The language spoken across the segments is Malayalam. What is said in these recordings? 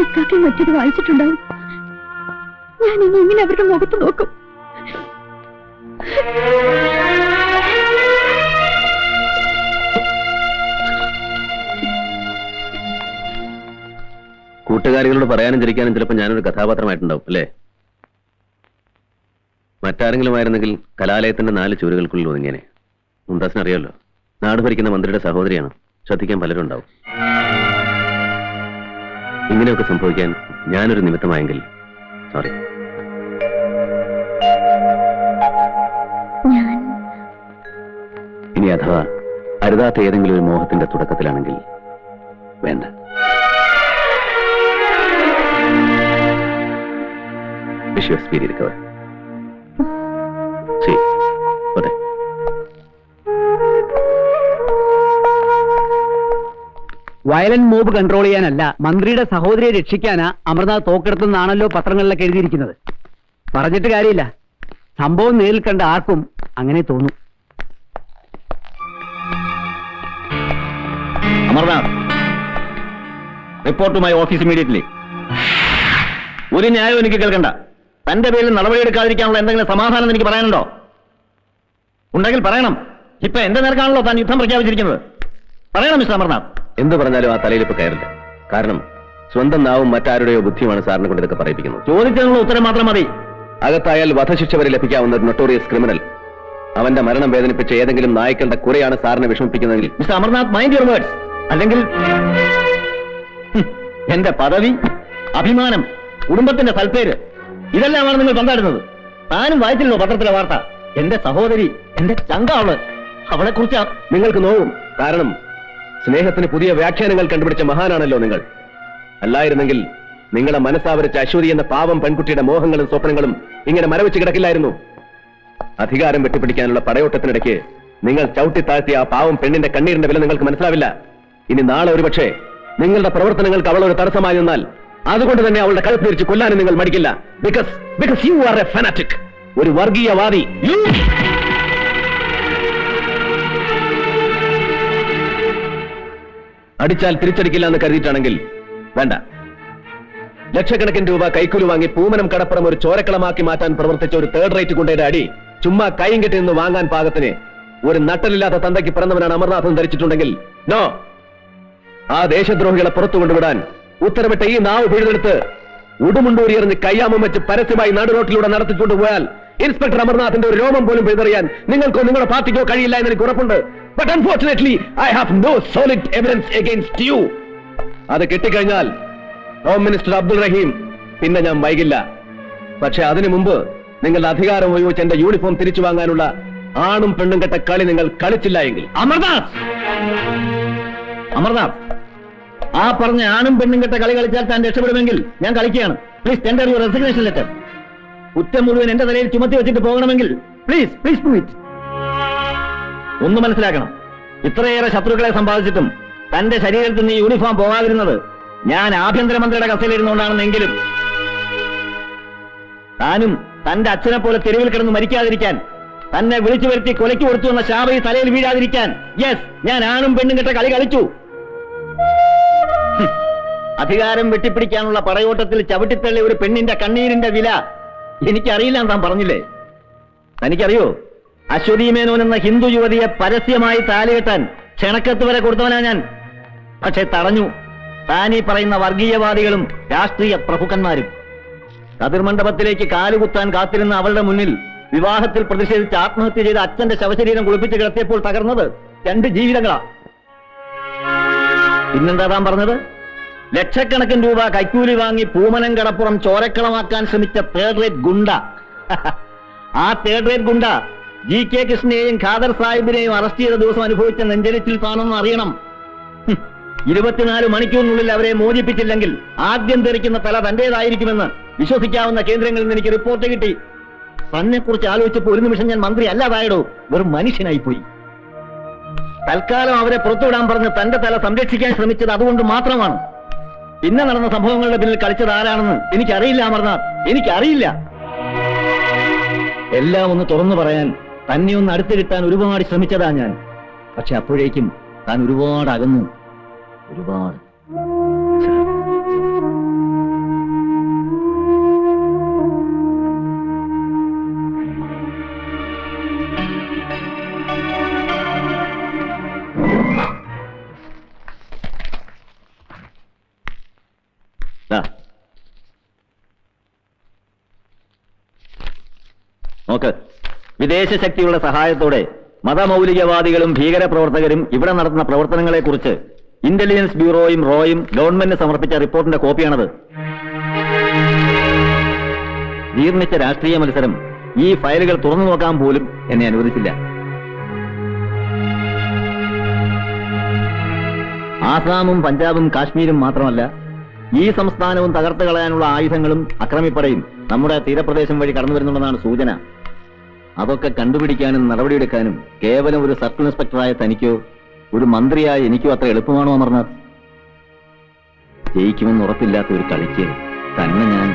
ഇക്കാക്കയും മറ്റൊരു വായിച്ചിട്ടുണ്ടാവും. ഞാൻ ഇനി ഇങ്ങനെ അവരുടെ മുഖത്ത് നോക്കും. കൂട്ടുകാരികളോട് പറയാനും ചിരിക്കാനും ചിലപ്പോൾ ഞാനൊരു കഥാപാത്രമായിട്ടുണ്ടാവും അല്ലേ? മറ്റാരെങ്കിലും ആയിരുന്നെങ്കിൽ കലാലയത്തിന്റെ നാല് ചുവരുകൾക്കുള്ളിൽ ഒതുങ്ങിയനെ. മുംതാസിന് അറിയാലോ നാട് ഭരിക്കുന്ന മന്ത്രിയുടെ സഹോദരിയാണ്. ശ്രദ്ധിക്കാൻ പലരും ഉണ്ടാവും ഇങ്ങനെയൊക്കെ സംഭവിക്കാൻ ഞാനൊരു നിമിത്തമായെങ്കിൽ സോറി ഇനി അഥവാ അരുതാത്ത ഏതെങ്കിലും ഒരു മോഹത്തിന്റെ തുടക്കത്തിലാണെങ്കിൽ വേണ്ട. വിഷു വയലന്റ് മോബ് കൺട്രോൾ ചെയ്യാനല്ല മന്ത്രിയുടെ സഹോദരിയെ രക്ഷിക്കാനാ അമർനാഥ് തോക്കെടുത്തെന്നാണല്ലോ പത്രങ്ങളിലൊക്കെ എഴുതിയിരിക്കുന്നത്. പറഞ്ഞിട്ട് കാര്യമില്ല. സംഭവം നേരിൽ കണ്ട ആർക്കും അങ്ങനെ തോന്നും. അമർനാഥ് റിപ്പോർട്ടുമായി ഓഫീസ് ഇമീഡിയറ്റ്ലി ഒരു ന്യായം എനിക്ക് കേൾക്കണ്ട. തന്റെ പേരിൽ നടപടിയെടുക്കാതിരിക്കാനുള്ള എന്തെങ്കിലും സമാധാനം എനിക്ക് പറയാനുണ്ടോ? ഉണ്ടെങ്കിൽ പറയണം. ഇപ്പൊ എന്റെ നേർക്കാണല്ലോ താൻ യുദ്ധം പ്രഖ്യാപിച്ചിരിക്കുന്നത്. പറയണം മിസ്റ്റർ അമർനാഥ്. എന്ത് പറഞ്ഞാലും ആ തലയിൽ ഇപ്പൊ കയറില്ല. കാരണം സ്വന്തം നാവും മറ്റാരുടെയോ ബുദ്ധിയുമാണ് സാറിനെ കൊണ്ട് ഇതൊക്കെ പറയിപ്പിക്കുന്നത്. ചോദിച്ചതിനുള്ള ഉത്തരം മാത്രം മതി. അകത്തായാൽ വധശിക്ഷ വരെ ലഭിക്കാവുന്ന ഒരു നൊട്ടോറിയസ് ക്രിമിനൽ അവന്റെ മരണം വേദനിപ്പിച്ച ഏതെങ്കിലും നായ്ക്കളുടെ കുറയാണ് സാറിനെ വിഷമിപ്പിക്കുന്നതെങ്കിൽ. Mister Amarnath mind your words അല്ലെങ്കിൽ എന്റെ പദവി അഭിമാനം കുടുംബത്തിന്റെ സൽപ്പേര് ഇതെല്ലാമാണ് നിങ്ങൾ പങ്കാടുന്നത്. താനും വായിച്ചില്ലോ പത്രത്തിലെ വാർത്ത? എന്റെ സഹോദരി എന്റെ ചങ്ക അവൾ അവളെ കുറിച്ച് നിങ്ങൾക്ക് നോവും. കാരണം സ്നേഹത്തിന് പുതിയ വ്യാഖ്യാനങ്ങൾ കണ്ടുപിടിച്ച മഹാനാണല്ലോ നിങ്ങൾ. അല്ലായിരുന്നെങ്കിൽ നിങ്ങളെ മനസ്സാവരിച്ച അശ്വതി എന്ന പാവം പെൺകുട്ടിയുടെ മോഹങ്ങളും സ്വപ്നങ്ങളും ഇങ്ങനെ മരവിച്ച് കിടക്കില്ലായിരുന്നു. അധികാരം വെട്ടിപ്പിടിക്കാനുള്ള പടയോട്ടത്തിനിടയ്ക്ക് നിങ്ങൾ ചവിട്ടി താഴ്ത്തിയ ആ പാവം പെണ്ണിന്റെ കണ്ണീരിന്റെ വില നിങ്ങൾക്ക് മനസ്സിലാവില്ല. ഇനി നാളെ ഒരുപക്ഷെ നിങ്ങളുടെ പ്രവർത്തനങ്ങൾക്ക് അവൾ ഒരു തടസ്സമായി നിന്നാൽ അതുകൊണ്ട് തന്നെ അവളുടെ കഴുത്ത് തിരിച്ച് കൊല്ലാനും നിങ്ങൾ മടിക്കില്ല. Because because you are a fanatic ഒരു വർഗീയവാദി. You- അടിച്ചാൽ തിരിച്ചടിക്കില്ല എന്ന് കരുതിയിട്ടാണെങ്കിൽ വേണ്ട. ലക്ഷക്കണക്കിന് രൂപ കൈക്കൂലി വാങ്ങി പൂമനം കടപ്പുറം ഒരു ചോരക്കളമാക്കി മാറ്റാൻ പ്രവർത്തിച്ച ഒരു തേർഡ് റേറ്റ് കൊണ്ടയുടെ അടി ചുമ്മാ കൈയും കെട്ടി നിന്ന് വാങ്ങാൻ പാകത്തിന് ഒരു നട്ടലില്ലാത്ത തന്തയ്ക്ക് പിറന്നവനാണ് അമർനാഥൻ ധരിച്ചിട്ടുണ്ടെങ്കിൽ നോ. ആ ദേശദ്രോഹികളെ പുറത്തു കൊണ്ടുവിടാൻ ഉത്തരവിട്ട ഈ നാവ് പിഴുതെടുത്ത് ഉടുമുണ്ടൂരിയെറിഞ്ഞ് കയ്യാമം വെച്ച് പരസ്യമായി നടുറോട്ടിലൂടെ നടത്തിക്കൊണ്ടുപോയാൽ ഇൻസ്പെക്ടർ അമർനാഥിന്റെ ഒരു രോമം പോലും പിഴുതെറിയാൻ നിങ്ങൾക്കോ നിങ്ങളുടെ പാർട്ടിക്കോ കഴിയില്ല എന്ന് എനിക്ക് ഉറപ്പുണ്ട്. But unfortunately I have no solid evidence against you അത് കിട്ടിക്കഴിഞ്ഞാൽ ഹോം മിനിസ്റ്റർ അബ്ദുൾ റഹീം പിന്നെ ഞാൻ വൈകില്ല. പക്ഷെ അതിനു മുമ്പ് നിങ്ങളുടെ അധികാരം ഉപയോഗിച്ച് എന്റെ യൂണിഫോം തിരിച്ചു വാങ്ങാനുള്ള ആണും പെണ്ണും കെട്ട കളി നിങ്ങൾ കളിച്ചില്ല എങ്കിൽ. അമർനാഥ്! അമർനാഥ്! ആ പറഞ്ഞ ആണും പെണ്ണും കെട്ട കളി കളിച്ചാൽ താൻ രക്ഷപ്പെടുമെങ്കിൽ ഞാൻ കളിക്കുകയാണ്. Please tender your resignation letter കുറ്റം മുഴുവൻ എന്റെ തലയിൽ ചുമത്തി വെച്ചിട്ട് പോകണമെങ്കിൽ പ്ലീസ് പ്ലീസ് ഡു ഇറ്റ് ഒന്ന് മനസ്സിലാക്കണം. ഇത്രയേറെ ശത്രുക്കളെ സമ്പാദിച്ചിട്ടും തന്റെ ശരീരത്തിൽ നിന്ന് യൂണിഫോം പോകാതിരുന്നത് ഞാൻ ആഭ്യന്തരമന്ത്രിയുടെ കസയിലിരുന്നുകൊണ്ടാണെന്നെങ്കിലും താനും തന്റെ അച്ഛനെ പോലെ തെരുവിൽ കിടന്ന് മരിക്കാതിരിക്കാൻ തന്നെ വിളിച്ചു വരുത്തി കൊലയ്ക്ക് കൊടുത്തു എന്ന ശാപ ഈ തലയിൽ വീഴാതിരിക്കാൻ. യെസ് ഞാൻ ആണും പെണ്ണും കെട്ട കളി കളിച്ചു. അധികാരം വെട്ടിപ്പിടിക്കാനുള്ള പടയോട്ടത്തിൽ ചവിട്ടിത്തള്ളി ഒരു പെണ്ണിന്റെ കണ്ണീരിന്റെ വില എനിക്കറിയില്ല താൻ പറഞ്ഞില്ലേ? തനിക്കറിയോ? അശ്വതി മേനോൻ എന്ന ഹിന്ദു യുവതിയെ പരസ്യമായി താലികെട്ടാൻ ക്ഷണക്കത്ത് വരെ കൊടുത്തവനാ ഞാൻ. പക്ഷെ തടഞ്ഞു. താനീ പറയുന്ന വർഗീയവാദികളും രാഷ്ട്രീയ പ്രഭുക്കന്മാരും. കതിർമണ്ഡപത്തിലേക്ക് കാലുകുത്താൻ കാത്തിരുന്ന അവളുടെ മുന്നിൽ വിവാഹത്തിൽ പ്രതിഷേധിച്ച് ആത്മഹത്യ ചെയ്ത അച്ഛന്റെ ശവശരീരം കുളിപ്പിച്ച് കിടത്തിയപ്പോൾ തകർന്നത് രണ്ട് ജീവിതങ്ങളാ. പിന്നെന്താ താൻ പറഞ്ഞത്? ലക്ഷക്കണക്കിന് രൂപ കൈക്കൂലി വാങ്ങി പൂമനം കടപ്പുറം ചോരക്കളമാക്കാൻ ശ്രമിച്ച തേർഡ് റേറ്റ് ഗുണ്ട. ആ തേർഡ് റേറ്റ് ഗുണ്ട ജി കെ കൃഷ്ണനെയും ഖാദർ സാഹിബിനെയും അറസ്റ്റ് ചെയ്ത ദിവസം അനുഭവിച്ച നെഞ്ചരിച്ചിൽ താണെന്ന് അറിയണം. ഇരുപത്തിനാല് മണിക്കൂറിനുള്ളിൽ അവരെ മോചിപ്പിച്ചില്ലെങ്കിൽ ആദ്യം തെറിക്കുന്ന തല തന്റേതായിരിക്കുമെന്ന് വിശ്വസിക്കാവുന്ന കേന്ദ്രങ്ങളിൽ നിന്ന് എനിക്ക് റിപ്പോർട്ട് കിട്ടി. തന്നെ കുറിച്ച് ആലോചിച്ചപ്പോൾ ഒരു നിമിഷം ഞാൻ മന്ത്രി അല്ലാതായടോ വെറും മനുഷ്യനായി പോയി തൽക്കാലം അവരെ പുറത്തുവിടാൻ പറഞ്ഞ് തന്റെ തല സംരക്ഷിക്കാൻ ശ്രമിച്ചത് അതുകൊണ്ട് മാത്രമാണ്. പിന്നെ നടന്ന സംഭവങ്ങളുടെ പിന്നിൽ കളിച്ചത് ആരാണെന്ന് എനിക്കറിയില്ല അമർനാഥ്. എനിക്കറിയില്ല. എല്ലാം ഒന്ന് തുറന്നു പറയാൻ തന്നെ ഒന്ന് അടുത്ത് കിട്ടാൻ ഒരുപാട് ശ്രമിച്ചതാ ഞാൻ. പക്ഷെ അപ്പോഴേക്കും താൻ ഒരുപാട് അകന്നു. ഒരുപാട്. വിദേശ ശക്തികളുടെ സഹായത്തോടെ മതമൗലികവാദികളും ഭീകരപ്രവർത്തകരും ഇവിടെ നടത്തുന്ന പ്രവർത്തനങ്ങളെക്കുറിച്ച് ഇന്റലിജൻസ് ബ്യൂറോയും റോയും ഗവൺമെന്റിന് സമർപ്പിച്ച റിപ്പോർട്ടിന്റെ കോപ്പിയാണത്. ജീർണിച്ച രാഷ്ട്രീയ മത്സരം ഈ ഫയലുകൾ തുറന്നു നോക്കാൻ പോലും എന്നെ അനുവദിച്ചില്ല. ആസാമും പഞ്ചാബും കാശ്മീരും മാത്രമല്ല ഈ സംസ്ഥാനവും തകർത്തു കളയാനുള്ള ആയുധങ്ങളും അക്രമിപ്പടയും നമ്മുടെ തീരപ്രദേശം വഴി കടന്നു വരുന്നുണ്ടെന്നാണ് സൂചന. അതൊക്കെ കണ്ടുപിടിക്കാനും നടപടിയെടുക്കാനും കേവലം ഒരു സർക്കിൾ ഇൻസ്പെക്ടറായ തനിക്കോ ഒരു മന്ത്രിയായ എനിക്കോ അത്ര എളുപ്പമാണോ അമർനാഥ് ജയിക്കുമെന്ന് ഉറപ്പില്ലാത്ത ഒരു കളിക്ക് തന്നെ ഞാൻ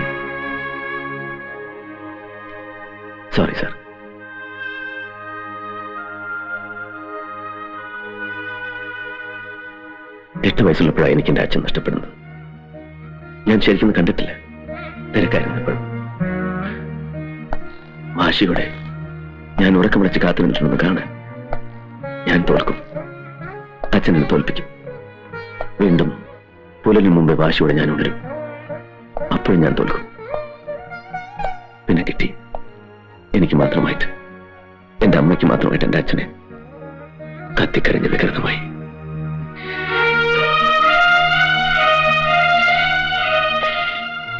സോറി സർ എട്ട് വയസ്സുള്ളപ്പോഴാണ് എനിക്ക് അച്ഛൻ നഷ്ടപ്പെടുന്നത്. ഞാൻ ശരിക്കും കണ്ടിട്ടില്ല. തിരക്കായിരുന്നപ്പോഴും വാശിയോടെ ഞാൻ ഉറക്കം വിളിച്ച് കാത്തു നിന്നിട്ടുണ്ടെന്ന് കാണാൻ ഞാൻ തോൽക്കും. അച്ഛനെ തോൽപ്പിക്കും. വീണ്ടും പുലലിന് മുമ്പ് വാശിയോടെ ഞാൻ ഉണരും. അപ്പോഴും ഞാൻ തോൽക്കും. പിന്നെ കിട്ടി. എനിക്ക് മാത്രമായിട്ട്. എന്റെ അമ്മയ്ക്ക് മാത്രമായിട്ട് എന്റെ അച്ഛനെ കത്തിക്കരഞ്ഞ് വികൃതമായി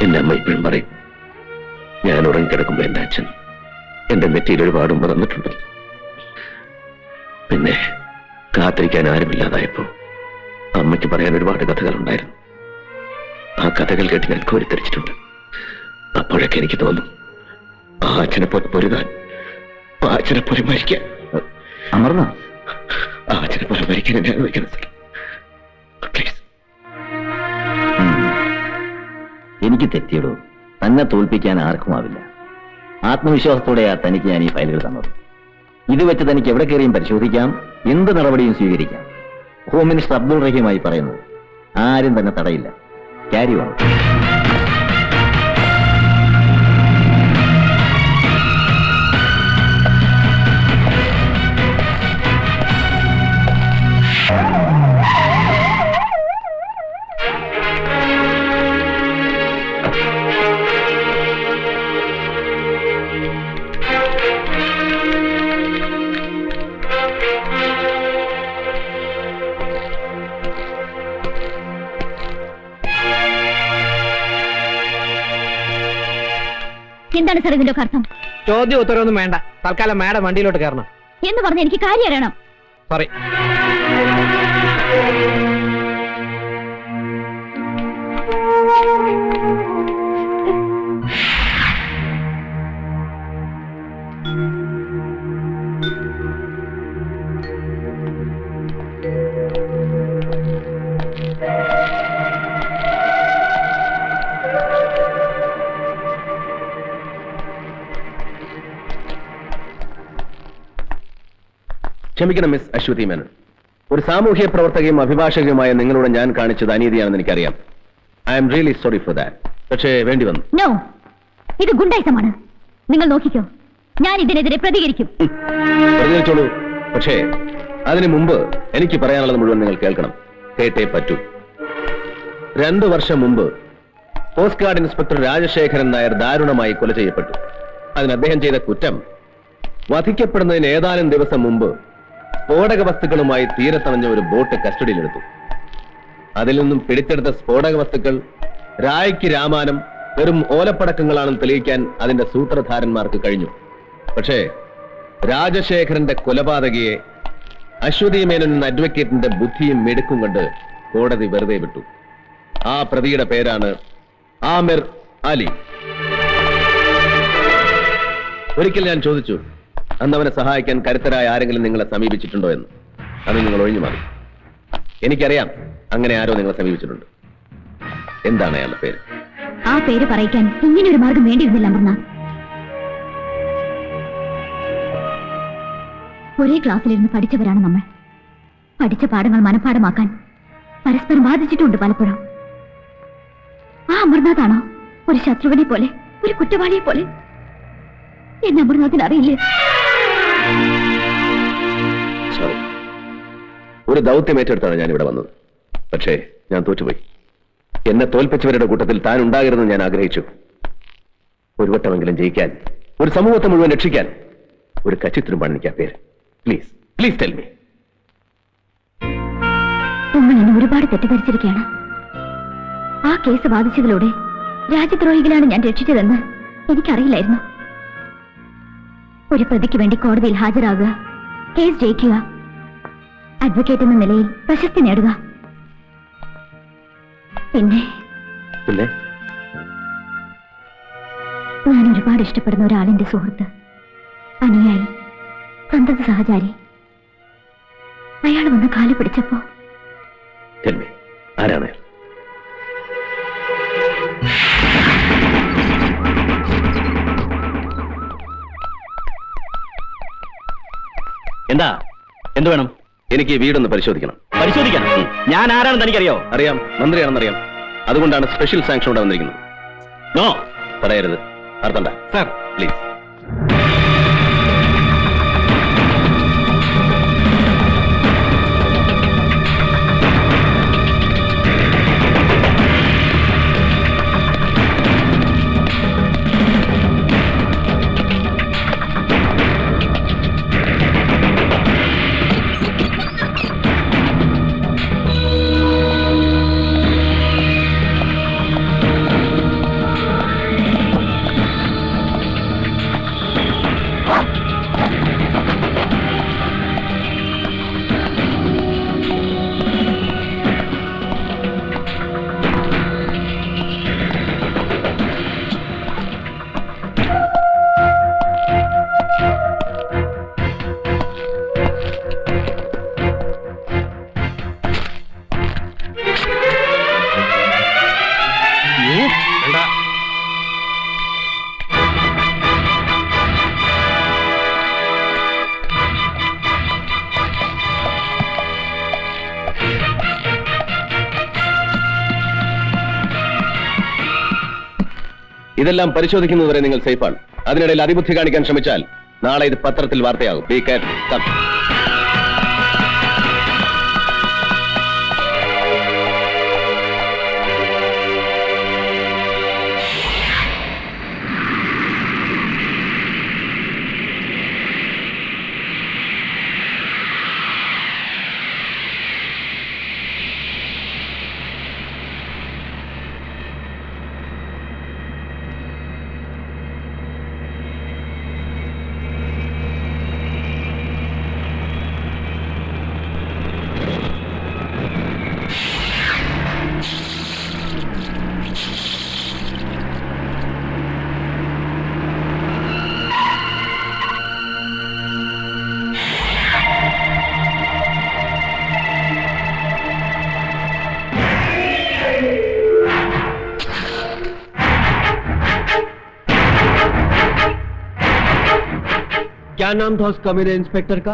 എന്റെ അമ്മ ഇപ്പോഴും പറയും ഞാൻ ഉറങ്ങിക്കിടക്കുമ്പോ എന്റെ അച്ഛൻ എന്റെ നെറ്റിയിൽ ഒരുപാടും മറന്നിട്ടുണ്ട് പിന്നെ കാത്തിരിക്കാൻ ആരുമില്ലാതായപ്പോ അമ്മയ്ക്ക് പറയാൻ ഒരുപാട് കഥകൾ ഉണ്ടായിരുന്നു ആ കഥകൾ കേട്ട് ഞാൻ കോരിത്തരിച്ചിട്ടുണ്ട് അപ്പോഴൊക്കെ എനിക്ക് തോന്നും ആ അച്ഛനെ പോലെ പൊരുതാൻ ആ അച്ഛനെ പോലെ മരിക്കാൻ. അമർന്ന. ആ അച്ഛനെ പോലെ മരിക്കാൻ എന്നെ അനുവദിക്കണം സർ പ്ലീസ് എനിക്ക് തെറ്റിയടോ. തന്നെ തോൽപ്പിക്കാൻ ആർക്കുമാവില്ല ആത്മവിശ്വാസത്തോടെയാ തനിക്ക് ഞാൻ ഈ ഫയലുകൾ തന്നത്. ഇത് വെച്ച് തനിക്ക് എവിടെ കയറിയും പരിശോധിക്കാം എന്ത് നടപടിയും സ്വീകരിക്കാം. ഹോം മിനിസ്റ്റർ അബ്ദുൾ റഹീമായി പറയുന്നത് ആരും തന്നെ തടയില്ല. വേണം എന്താണ് സാർ ഇതിന്റെ അർത്ഥം? ചോദ്യം ഉത്തരവൊന്നും വേണ്ട. തൽക്കാലം മാഡം വണ്ടിയിലോട്ട് കയറണം. എന്ന് പറഞ്ഞ എനിക്ക് കാര്യം അറിയണം. സോറി ക്ഷമിക്കണം മിസ് അശ്വതി മേനൻ. ഒരു സാമൂഹ്യ പ്രവർത്തകയും അഭിഭാഷകയുമായ നിങ്ങളോട് ഞാൻ കാണിച്ചത് അനീതിയാണെന്ന് എനിക്കറിയാം. I am really sorry for that പക്ഷേ വേണ്ടി വന്നു. നോ ഇത് ഗുണ്ടായിസമാണ്. നിങ്ങൾ നോക്കിക്കോ. ഞാൻ ഇതിനെതിരെ പ്രതികരിക്കും. പ്രതികരിച്ചോളൂ. പക്ഷേ അതിനു മുമ്പ് എനിക്ക് പറയാനുള്ളത് മുഴുവൻ നിങ്ങൾ കേൾക്കണം. കേട്ടേ പറ്റൂ. രണ്ടു വർഷം മുമ്പ് coast guard inspector Rajasekharan Nair ദാരുണമായി കൊല ചെയ്യപ്പെട്ടു. അതിന് അദ്ദേഹം ചെയ്ത കുറ്റം വധിക്കപ്പെടുന്നതിന് ഏതാനും ദിവസം മുമ്പ് സ്ഫോടക വസ്തുക്കളുമായി തീരത്തണഞ്ഞ ഒരു ബോട്ട് കസ്റ്റഡിയിലെടുത്തു. അതിൽ നിന്നും പിടിച്ചെടുത്ത സ്ഫോടക വസ്തുക്കൾ രായ്ക്ക് രാമാനം വെറും ഓലപ്പടക്കങ്ങളാണെന്ന് തെളിയിക്കാൻ അതിന്റെ സൂത്രധാരന്മാർക്ക് കഴിഞ്ഞു. പക്ഷേ രാജശേഖരന്റെ കൊലപാതകയെ അശ്വതി മേനോൻ എന്ന അഡ്വക്കേറ്റിന്റെ ബുദ്ധിയും മെടുക്കും കണ്ട് കോടതി വെറുതെ വിട്ടു. ആ പ്രതിയുടെ പേരാണ് ആമിർ അലി. ഒരിക്കൽ ഞാൻ ചോദിച്ചു അന്ന് അവനെ സഹായിക്കാൻ കരുത്തരായ ആരെങ്കിലും നിങ്ങളെ സമീപിച്ചിട്ടുണ്ടോ എന്ന്. അത് നിങ്ങൾ ഒഴിഞ്ഞു മാറി. എനിക്കറിയാം അങ്ങനെ ആരോ നിങ്ങളെ സമീപിച്ചിട്ടുണ്ട്. എന്താണ് അയാളുടെ പേര്? ആ പേര് പറയിക്കാൻ ഇങ്ങനെ ഒരു മാർഗം വേണ്ടിയിരുന്നില്ല അമർനാഥ് ഒരേ ക്ലാസ്സിലിരുന്ന് പഠിച്ചവരാണ് നമ്മൾ. പഠിച്ച പാഠങ്ങൾ മനഃപ്പാഠമാക്കാൻ പരസ്പരം ബാധിച്ചിട്ടുണ്ട് പലപ്പോഴും. ആ അമർനാഥാണോ ഒരു ശത്രുവിനെ പോലെ ഒരു കുറ്റവാളിയെ പോലെ. എന്നെ അമർനാഥിന് അറിയില്ലേ? ഒരു ദൗത്യം ഏറ്റെടുത്താണ് ഞാൻ ഇവിടെ വന്നത്. പക്ഷേ ഞാൻ തോറ്റുപോയി. എന്നെ തോൽപ്പിച്ചവരുടെ കൂട്ടത്തിൽ താൻ ഉണ്ടാകരുതെന്ന് ഞാൻ ആഗ്രഹിച്ചു. ഒരു വട്ടമെങ്കിലും ജയിക്കാൻ ഒരു സമൂഹത്തെ മുഴുവൻ രക്ഷിക്കാൻ ഒരു കച്ചിത്തുരുമ്പാണ് എനിക്ക് ആ പേര്. പ്ലീസ് പ്ലീസ് ടെൽ മീ ഒരുപാട് തെറ്റിദ്ധരിച്ചിരിക്കുകയാണ്. ആ കേസ് ബാധിച്ചതിലൂടെ രാജ്യദ്രോഹികളാണ് ഞാൻ രക്ഷിച്ചതെന്ന് എനിക്കറിയില്ലായിരുന്നു. ഒരു പ്രതിക്ക് വേണ്ടി കോടതിയിൽ ഹാജരാകുക കേസ് ജയിക്കുക അഡ്വക്കേറ്റ് എന്ന നിലയിൽ പ്രശസ്തി നേടുക. പിന്നെ? പിന്നെ? ഞാൻ ഒരുപാട് ഇഷ്ടപ്പെടുന്ന ഒരാളിന്റെ സുഹൃത്ത്. അനുയായി സന്തത സഹചാരി. അയാൾ വന്ന് കാൽ പിടിച്ചപ്പോ ആരാണ്? എന്താ? എന്ത് വേണം? എനിക്ക് വീടൊന്ന് പരിശോധിക്കണം. പരിശോധിക്കണം? ഞാൻ ആരാണെന്ന് എനിക്കറിയോ? അറിയാം. മന്ത്രിയാണെന്നറിയാം. അതുകൊണ്ടാണ് സ്പെഷ്യൽ സാങ്ഷൻ ഇവിടെ വന്നിരിക്കുന്നത്. നോ. പറയരുത്. അർത്ഥണ്ട സാർ. പ്ലീസ് ഇതെല്ലാം പരിശോധിക്കുന്നതുവരെ നിങ്ങൾ സേഫാണ് അതിനിടയിൽ അതിബുദ്ധി കാണിക്കാൻ ശ്രമിച്ചാൽ നാളെ ഇത് പത്രത്തിൽ വാർത്തയാകും. ബി കെയർഫുൾ क्या नाम था उसका मेरे इंस्पेक्टर का?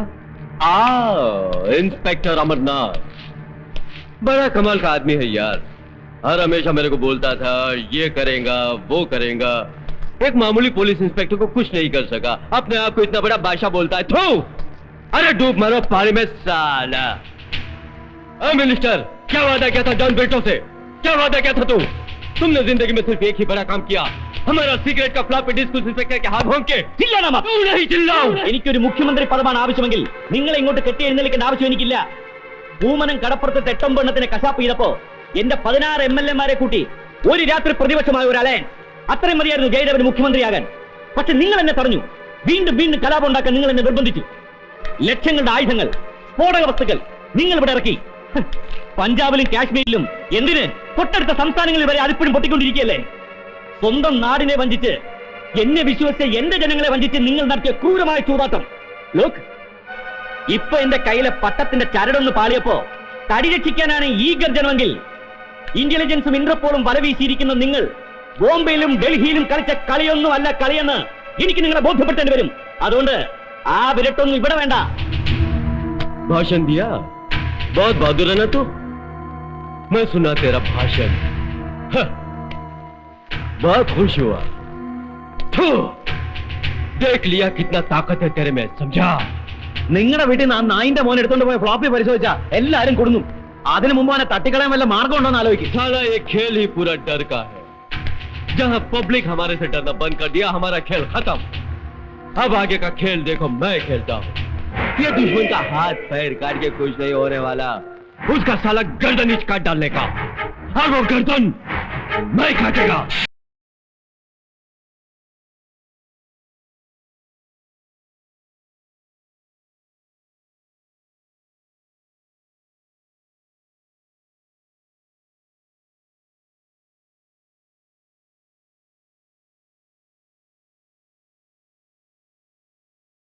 आ, इंस्पेक्टर अमरनाथ। बड़ा कमाल का आदमी है यार। हर हमेशा मेरे को बोलता था, ये करेगा, वो करेगा। एक मामूली पुलिस इंस्पेक्टर को कुछ नहीं कर सका। अपने आप को इतना बड़ा बादशाह बोलता है, थू! अरे डूब मारो पानी में साला! अरे मिनिस्टर, क्या वादा किया था जॉन बेटो से? क्या वादा किया था तू? तुमने ज़िंदगी में सिर्फ़ एक ही बड़ा काम किया। ഹമാരാ സീക്രട്ട് ക ഫ്ലാപ്പ് ഡിസ്ക് ഇൻസ്പെക്ടർ കെ ഹാത്ത് ഭോം കെ ചില്ലാനാ മത് नहीं ചില്ലാവൂ എനിക്കൊരു മുഖ്യമന്ത്രി പദമാണ് ആവശ്യമെങ്കിൽ നിങ്ങളെ ഇങ്ങോട്ട് കെട്ടി എഴുന്നേൽക്കേണ്ട ആവശ്യം എനിക്കില്ല. പൂമനം കടപ്പുറത്ത് തെട്ടൊമ്പെണ്ണത്തിനെ കശാപ്പ് ചെയ്തപ്പോ എന്റെ പതിനാറ് എം എൽ എമാരെ കൂട്ടി ഒരു രാത്രി പ്രതിപക്ഷമായ ഒരു അലയൻസ് അത്രയും മതിയായിരുന്നു ജയദേവൻ മുഖ്യമന്ത്രിയാകാൻ. പക്ഷെ നിങ്ങൾ എന്നെ തടഞ്ഞു. വീണ്ടും വീണ്ടും കലാപം ഉണ്ടാക്കാൻ നിങ്ങൾ എന്നെ നിർബന്ധിച്ചു. ലക്ഷങ്ങളുടെ ആയുധങ്ങൾ സ്ഫോടക വസ്തുക്കൾ നിങ്ങൾ ഇവിടെ ഇറക്കി. പഞ്ചാബിലും കാശ്മീരിലും എന്തിന്? തൊട്ടടുത്ത സംസ്ഥാനങ്ങളിൽ വരെ അതിപ്പോഴും പൊട്ടിക്കൊണ്ടിരിക്കുകയല്ലേ? സ്വന്തം നാടിനെ വഞ്ചിച്ച് എന്നെ വിശ്വസിച്ച എന്റെ ജനങ്ങളെ വഞ്ചിച്ച് നിങ്ങൾ നടത്തിയ ക്രൂരമായ ചൂതാട്ടം ലോക്ക് ഇപ്പൊ എന്റെ കയ്യിലെ പട്ടത്തിന്റെ ചരടൊന്ന് പാളിയപ്പോ തടി രക്ഷിക്കാനാണ് ഈ ഗർജനമെങ്കിൽ ഇന്റലിജൻസും ഇന്റർപോളും വല വീശിയിരിക്കുന്ന നിങ്ങൾ ബോംബെയിലും ഡൽഹിയിലും കളിച്ച കളിയൊന്നും അല്ല കളിയെന്ന് എനിക്ക് നിങ്ങളെ ബോധ്യപ്പെടുത്തേണ്ടി വരും അതുകൊണ്ട് ആ വിരട്ടൊന്നും ഇവിടെ വേണ്ട भाषण दिया बहुत बहादुर है ना तू मैं सुना तेरा भाषण हाँ, बहुत खुश हुआ थू, देख लिया कितना ताकत है तेरे में समझा നിങ്ങളുടെ വീട്ടിൽ നിന്ന് ആ നായിന്റെ മോൻ എടുത്തോണ്ട് പോയ ഫ്ലോപ്പി പരിശോധിച്ചാ എല്ലാരും കൊടുങ്ങും അതിനു മുമ്പ് അവനെ തട്ടിക്കളയാൻ വല്ല മാർഗം ഉണ്ടോ എന്ന് ആലോചിക്കും साला ये खेल ही पूरा डर का है जहां पब्लिक हमारे से डरना बंद कर दिया हमारा खेल खत्म अब आगे का खेल देखो मैं खेलता हूँ ये दुश्मन का हाथ पैर काट के कुछ नहीं होने वाला उसका साला गर्दन ही काट डालने का और वो गर्दन मैं काटेगा